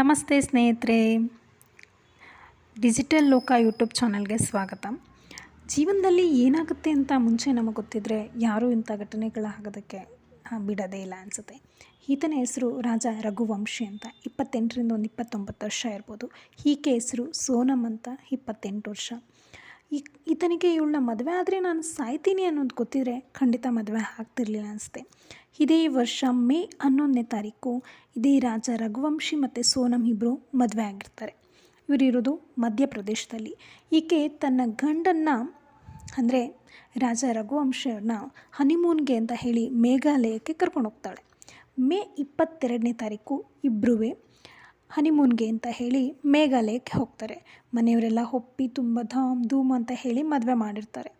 ನಮಸ್ತೆ ಸ್ನೇಹಿತರೆ. ಡಿಜಿಟಲ್ ಲೋಕ ಯೂಟ್ಯೂಬ್ ಚಾನಲ್ಗೆ ಸ್ವಾಗತ. ಜೀವನದಲ್ಲಿ ಏನಾಗುತ್ತೆ ಅಂತ ಮುಂಚೆ ನಮಗೆ ಗೊತ್ತಿದ್ದರೆ ಯಾರೂ ಇಂಥ ಘಟನೆಗಳಾಗೋದಕ್ಕೆ ಬಿಡೋದೇ ಇಲ್ಲ ಅನಿಸುತ್ತೆ. ಈತನ ಹೆಸರು ರಾಜ ರಘುವಂಶಿ ಅಂತ. ಇಪ್ಪತ್ತೆಂಟರಿಂದ ಒಂದು ಇಪ್ಪತ್ತೊಂಬತ್ತು ವರ್ಷ ಇರ್ಬೋದು. ಈಕೆ ಹೆಸರು ಸೋನಮ್ ಅಂತ ಇಪ್ಪತ್ತೆಂಟು ವರ್ಷ. ಈ ಈತನಿಗೆ ಇವಳನ್ನ ಮದುವೆ ಆದರೆ ನಾನು ಸಾಯ್ತೀನಿ ಅನ್ನೋದು ಗೊತ್ತಿದ್ರೆ ಖಂಡಿತ ಮದುವೆ ಆಗ್ತಿರ್ಲಿಲ್ಲ ಅನಿಸುತ್ತೆ. ಇದೇ ವರ್ಷ ಮೇ ಹನ್ನೊಂದನೇ ತಾರೀಕು ಇದೇ ರಾಜ ರಘುವಂಶಿ ಮತ್ತು ಸೋನಮ್ ಇಬ್ಬರು ಮದುವೆ ಆಗಿರ್ತಾರೆ. ಇವರಿರೋದು ಮಧ್ಯಪ್ರದೇಶದಲ್ಲಿ. ಈಕೆ ತನ್ನ ಗಂಡನ್ನು ಅಂದರೆ ರಾಜ ರಘುವಂಶನ ಹನಿಮೂನ್ಗೆ ಅಂತ ಹೇಳಿ ಮೇಘಾಲಯಕ್ಕೆ ಕರ್ಕೊಂಡು ಹೋಗ್ತಾಳೆ ಮೇ ಇಪ್ಪತ್ತೆರಡನೇ ತಾರೀಕು ಇಬ್ಬರೂ ಹನಿಮೂನ್ಗೆ ಅಂತ ಹೇಳಿ ಮೇಘಾಲಯಕ್ಕೆ ಹೋಗ್ತಾರೆ. ಮನೆಯವರೆಲ್ಲ ಒಪ್ಪಿ ತುಂಬ ಧಾಮ್ ಧೂಮ್ ಅಂತ ಹೇಳಿ ಮದುವೆ ಮಾಡಿರ್ತಾರೆ.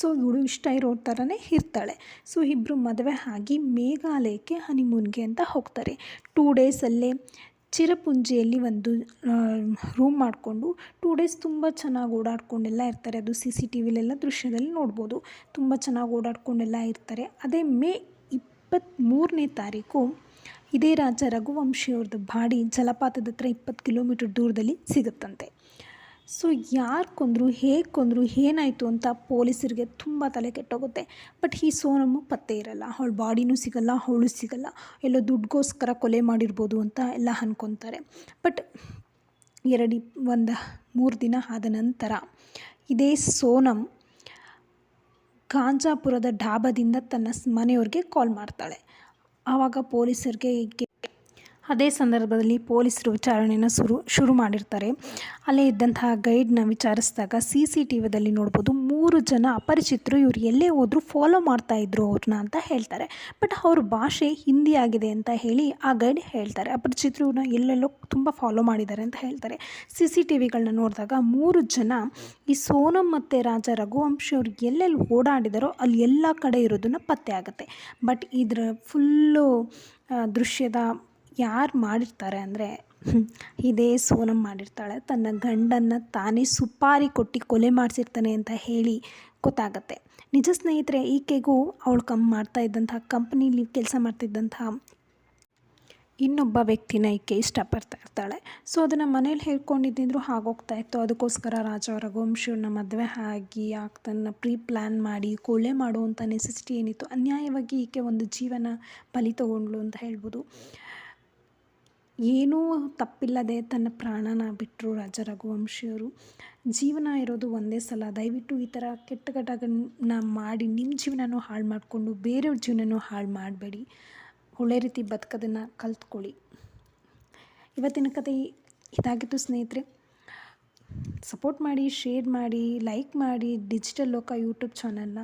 ಸೊ ಇವಳು ಇಷ್ಟ ಇರೋ ಥರನೇ ಇರ್ತಾಳೆ. ಸೊ ಇಬ್ಬರು ಮದುವೆ ಆಗಿ ಮೇಘಾಲಯಕ್ಕೆ ಹನಿಮೂನ್ಗೆ ಅಂತ ಹೋಗ್ತಾರೆ. ಟೂ ಡೇಸಲ್ಲೇ ಚಿರಪುಂಜಿಯಲ್ಲಿ ಒಂದು ರೂಮ್ ಮಾಡಿಕೊಂಡು ಟೂ ಡೇಸ್ ತುಂಬ ಚೆನ್ನಾಗಿ ಓಡಾಡ್ಕೊಂಡೆಲ್ಲ ಇರ್ತಾರೆ. ಅದು ಸಿ ಸಿ ಟಿ ವಿಲೆಲ್ಲ ದೃಶ್ಯದಲ್ಲಿ ನೋಡ್ಬೋದು. ತುಂಬ ಚೆನ್ನಾಗಿ ಓಡಾಡ್ಕೊಂಡೆಲ್ಲ ಇರ್ತಾರೆ. ಅದೇ ಮೇ ಇಪ್ಪತ್ತ್ಮೂರನೇ ತಾರೀಕು ಇದೇ ರಾಜ ರಘುವಂಶಿಯವ್ರದ್ದು ಬಾಡಿ ಜಲಪಾತದ ಹತ್ರ ಇಪ್ಪತ್ತು ಕಿಲೋಮೀಟರ್ ದೂರದಲ್ಲಿ ಸಿಗುತ್ತಂತೆ. ಸೊ ಯಾರು ಕೊಂದರು, ಹೇಗೆ ಕೊಂದರು, ಏನಾಯಿತು ಅಂತ ಪೊಲೀಸರಿಗೆ ತುಂಬ ತಲೆ ಕೆಟ್ಟೋಗುತ್ತೆ. ಬಟ್ ಈ ಸೋನಮ್ಮು ಪತ್ತೆ ಇರಲ್ಲ. ಅವಳ ಬಾಡಿನೂ ಸಿಗಲ್ಲ, ಅವಳು ಸಿಗಲ್ಲ. ಎಲ್ಲೋ ದುಡ್ಡಿಗೋಸ್ಕರ ಕೊಲೆ ಮಾಡಿರ್ಬೋದು ಅಂತ ಎಲ್ಲ ಅನ್ಕೊತಾರೆ. ಬಟ್ ಎರಡು ಒಂದು ಮೂರು ದಿನ ಆದ ನಂತರ ಇದೇ ಸೋನಮ್ ಗಾಂಜಾಪುರದ ಡಾಬಾದಿಂದ ತನ್ನ ಮನೆಯವ್ರಿಗೆ ಕಾಲ್ ಮಾಡ್ತಾಳೆ. ಆವಾಗ ಪೊಲೀಸರಿಗೆ ಅದೇ ಸಂದರ್ಭದಲ್ಲಿ ಪೊಲೀಸರು ವಿಚಾರಣೆಯನ್ನು ಶುರು ಶುರು ಮಾಡಿರ್ತಾರೆ. ಅಲ್ಲೇ ಇದ್ದಂತಹ ಗೈಡ್ನ ವಿಚಾರಿಸಿದಾಗ ಸಿ ಸಿ ಟಿ ವಿದಲ್ಲಿ ನೋಡ್ಬೋದು ಮೂರು ಜನ ಅಪರಿಚಿತರು ಇವರು ಎಲ್ಲೇ ಹೋದರೂ ಫಾಲೋ ಮಾಡ್ತಾ ಇದ್ರು ಅವ್ರನ್ನ ಅಂತ ಹೇಳ್ತಾರೆ. ಬಟ್ ಅವ್ರ ಭಾಷೆ ಹಿಂದಿ ಆಗಿದೆ ಅಂತ ಹೇಳಿ ಆ ಗೈಡ್ ಹೇಳ್ತಾರೆ. ಅಪರಿಚಿತರು ಎಲ್ಲೆಲ್ಲೋ ತುಂಬ ಫಾಲೋ ಮಾಡಿದ್ದಾರೆ ಅಂತ ಹೇಳ್ತಾರೆ. ಸಿ ಸಿ ಟಿ ವಿಗಳನ್ನ ನೋಡಿದಾಗ ಮೂರು ಜನ ಈ ಸೋನಮ್ ಮತ್ತು ರಾಜ ರಘುವಂಶಿ ಅವ್ರು ಎಲ್ಲೆಲ್ಲಿ ಓಡಾಡಿದಾರೋ ಅಲ್ಲಿ ಎಲ್ಲ ಕಡೆ ಇರೋದನ್ನು ಪತ್ತೆ ಆಗುತ್ತೆ. ಬಟ್ ಇದರ ಫುಲ್ಲು ದೃಶ್ಯದ ಯಾರು ಮಾಡಿರ್ತಾರೆ ಅಂದರೆ ಇದೇ ಸೋನಮ್ ಮಾಡಿರ್ತಾಳೆ. ತನ್ನ ಗಂಡನ್ನು ತಾನೇ ಸುಪಾರಿ ಕೊಟ್ಟು ಕೊಲೆ ಮಾಡಿಸಿರ್ತಾನೆ ಅಂತ ಹೇಳಿ ಗೊತ್ತಾಗತ್ತೆ. ನಿಜ ಸ್ನೇಹಿತರೆ, ಈಕೆಗೂ ಅವಳು ಕಮ್ ಮಾಡ್ತಾ ಇದ್ದಂತಹ, ಕಂಪ್ನೀಲಿ ಕೆಲಸ ಮಾಡ್ತಿದ್ದಂತಹ ಇನ್ನೊಬ್ಬ ವ್ಯಕ್ತಿನ ಈಕೆ ಇಷ್ಟಪಡ್ತಾ ಇರ್ತಾಳೆ. ಸೊ ಅದನ್ನು ಮನೇಲಿ ಹೇಳ್ಕೊಂಡಿದ್ದಿದ್ರು ಹಾಗೋಗ್ತಾ ಇತ್ತು. ಅದಕ್ಕೋಸ್ಕರ ರಾಜ ರಘುವಂಶಿಯವ್ರನ್ನ ಮದುವೆ ಆಗಿ ಆಗ್ತನ್ನ ಪ್ರೀ ಪ್ಲ್ಯಾನ್ ಮಾಡಿ ಕೊಲೆ ಮಾಡುವಂಥ ನೆಸೆಸಿಟಿ ಏನಿತ್ತು, ಅನ್ಯಾಯವಾಗಿ ಈಕೆ ಒಂದು ಜೀವನ ಬಲಿ ತಗೊಂಡ್ಳು ಅಂತ ಹೇಳ್ಬೋದು. ಏನೂ ತಪ್ಪಿಲ್ಲದೆ ತನ್ನ ಪ್ರಾಣನ ಬಿಟ್ಟರು ರಾಜ ರಘುವಂಶಿಯವರು. ಜೀವನ ಇರೋದು ಒಂದೇ ಸಲ. ದಯವಿಟ್ಟು ಈ ಥರ ಕೆಟ್ಟ ಘಟಗನ್ನ ಮಾಡಿ ನಿಮ್ಮ ಜೀವನನೂ ಹಾಳು ಮಾಡಿಕೊಂಡು ಬೇರೆಯವ್ರ ಜೀವನನೂ ಹಾಳು ಮಾಡಬೇಡಿ. ಒಳ್ಳೆ ರೀತಿ ಬದುಕೋದನ್ನು ಕಲ್ತ್ಕೊಳ್ಳಿ. ಇವತ್ತಿನ ಕತೆ ಇದಾಗಿತ್ತು ಸ್ನೇಹಿತರೆ. ಸಪೋರ್ಟ್ ಮಾಡಿ, ಶೇರ್ ಮಾಡಿ, ಲೈಕ್ ಮಾಡಿ, ಡಿಜಿಟಲ್ ಲೋಕ ಯೂಟ್ಯೂಬ್ ಚಾನಲ್ನ